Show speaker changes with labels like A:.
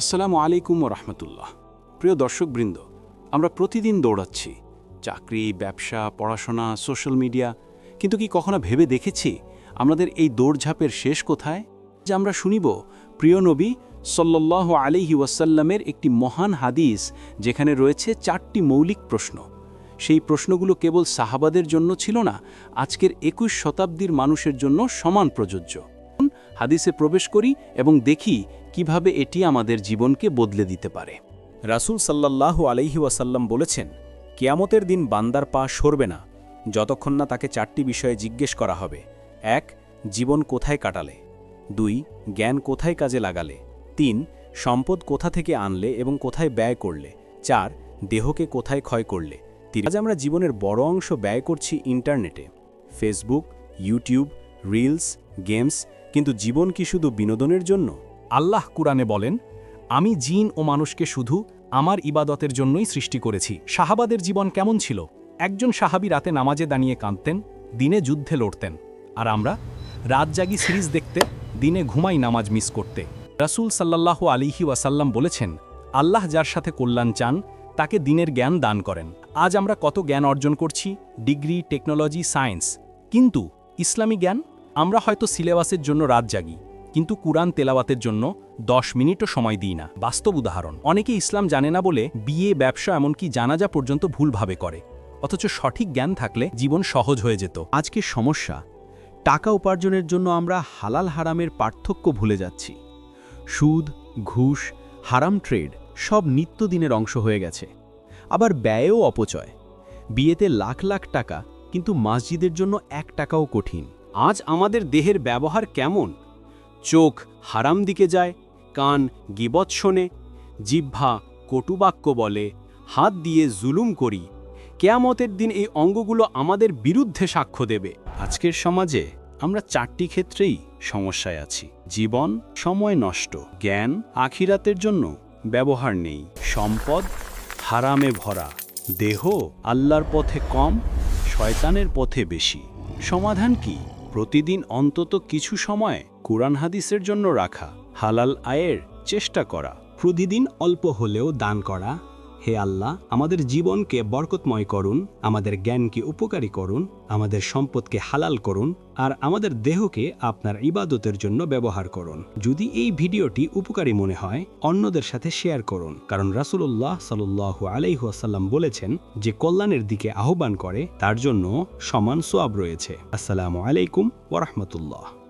A: আসসালামু আলাইকুম রহমতুল্লাহ। প্রিয় দর্শকবৃন্দ, আমরা প্রতিদিন দৌড়াচ্ছি। চাকরি, ব্যবসা, পড়াশোনা, সোশ্যাল মিডিয়া। কিন্তু কি কখনো ভেবে দেখেছি আমাদের এই দৌড়ঝাঁপের শেষ কোথায়? যে আমরা শুনিব, প্রিয় নবী সল্লাহ আলিহি ওয়াসাল্লামের একটি মহান হাদিস যেখানে রয়েছে চারটি মৌলিক প্রশ্ন। সেই প্রশ্নগুলো কেবল সাহাবাদের জন্য ছিল না, আজকের একুশ শতাব্দীর মানুষের জন্য সমান প্রযোজ্য। হাদিসে প্রবেশ করি এবং দেখি কীভাবে এটি আমাদের জীবনকে বদলে দিতে পারে।
B: রাসূল সাল্লাল্লাহু আলাইহি ওয়াসাল্লাম বলেছেন, কেয়ামতের দিন বান্দার পা সরবে না, যতক্ষণ না তাকে চারটি বিষয়ে জিজ্ঞেস করা হবে। এক, জীবন কোথায় কাটালে। দুই, জ্ঞান কোথায় কাজে লাগালে। তিন, সম্পদ কোথা থেকে আনলে এবং কোথায় ব্যয় করলে। চার, দেহকে কোথায় ক্ষয় করলে। আজ আমরা জীবনের বড় অংশ ব্যয় করছি ইন্টারনেটে। ফেসবুক, ইউটিউব, রিলস, গেমস কিন্তু জীবন কি শুধু বিনোদনের জন্য?
C: আল্লাহ কুরআনে বলেন, আমি জিন ও মানুষকে শুধু আমার ইবাদতের জন্যই সৃষ্টি করেছি। সাহাবাদের জীবন কেমন ছিল? একজন সাহাবী রাতে নামাজে দাঁড়িয়ে কাঁদতেন, দিনে যুদ্ধে লড়তেন। আর আমরা রাত জাগি সিরিজ দেখতে, দিনে ঘুমাই নামাজ মিস করতে। রাসূল সাল্লাল্লাহু আলিহি ওয়াসাল্লাম বলেছেন, আল্লাহ যার সাথে কল্যাণ চান, তাকে দিনের জ্ঞান দান করেন। আজ আমরা কত জ্ঞান অর্জন করছি? Degree, technology, science. কিন্তু ইসলামী জ্ঞান আমরা হয়তো সিলেবাসের জন্য রাত জাগি, কিন্তু কুরআন তেলাওয়াতের জন্য দশ মিনিটও সময় দিই না। বাস্তব উদাহরণ, অনেকে ইসলাম জানে না বলে বিয়ে, ব্যবসা এমনকি জানাজা পর্যন্ত ভুলভাবে করে। অথচ সঠিক জ্ঞান থাকলে জীবন সহজ হয়ে যেত।
D: আজকের সমস্যা, টাকা উপার্জনের জন্য আমরা হালাল হারামের পার্থক্য ভুলে যাচ্ছি। সুদ, ঘুষ, হারাম ট্রেড সব নিত্যদিনের অংশ হয়ে গেছে। আবার ব্যয়ও অপচয়। বিয়েতে লাখ লাখ টাকা, কিন্তু মসজিদের জন্য এক টাকাও কঠিন।
B: আজ আমাদের দেহের ব্যবহার কেমন? চোখ হারাম দিকে যায়, কান গিবৎ শোনে, জিহ্বা কটুবাক্য বলে, হাত দিয়ে জুলুম করি, কেয়ামতের দিন এই অঙ্গগুলো আমাদের বিরুদ্ধে সাক্ষ্য দেবে। আজকের সমাজে আমরা চারটি ক্ষেত্রেই সমস্যায় আছি। জীবন, সময় নষ্ট, জ্ঞান, আখিরাতের জন্য ব্যবহার নেই। সম্পদ, হারামে ভরা। দেহ, আল্লাহর পথে কম, শয়তানের পথে বেশি। সমাধান কি? প্রতিদিন অন্তত কিছু সময় কোরআন হাদিসের জন্য রাখা হালাল আয়ের চেষ্টা করা।
D: প্রতিদিন অল্প হলেও দান করা। হে আল্লাহ, আমাদের জীবনকে বরকতময় করুন, আমাদের জ্ঞানকে উপকারী করুন, আমাদের সম্পদকে হালাল করুন, আর আমাদের দেহকে আপনার ইবাদতের জন্য ব্যবহার করুন। যদি এই ভিডিওটি উপকারী মনে হয়, অন্যদের সাথে শেয়ার করুন, কারণ রাসূলুল্লাহ সাল্লু আলাইহাসাল্লাম বলেছেন যে কল্যাণের দিকে আহ্বান করে, তার জন্য সমান সোয়াব রয়েছে। আসসালামু আলাইকুম ওরহমতুল্লাহ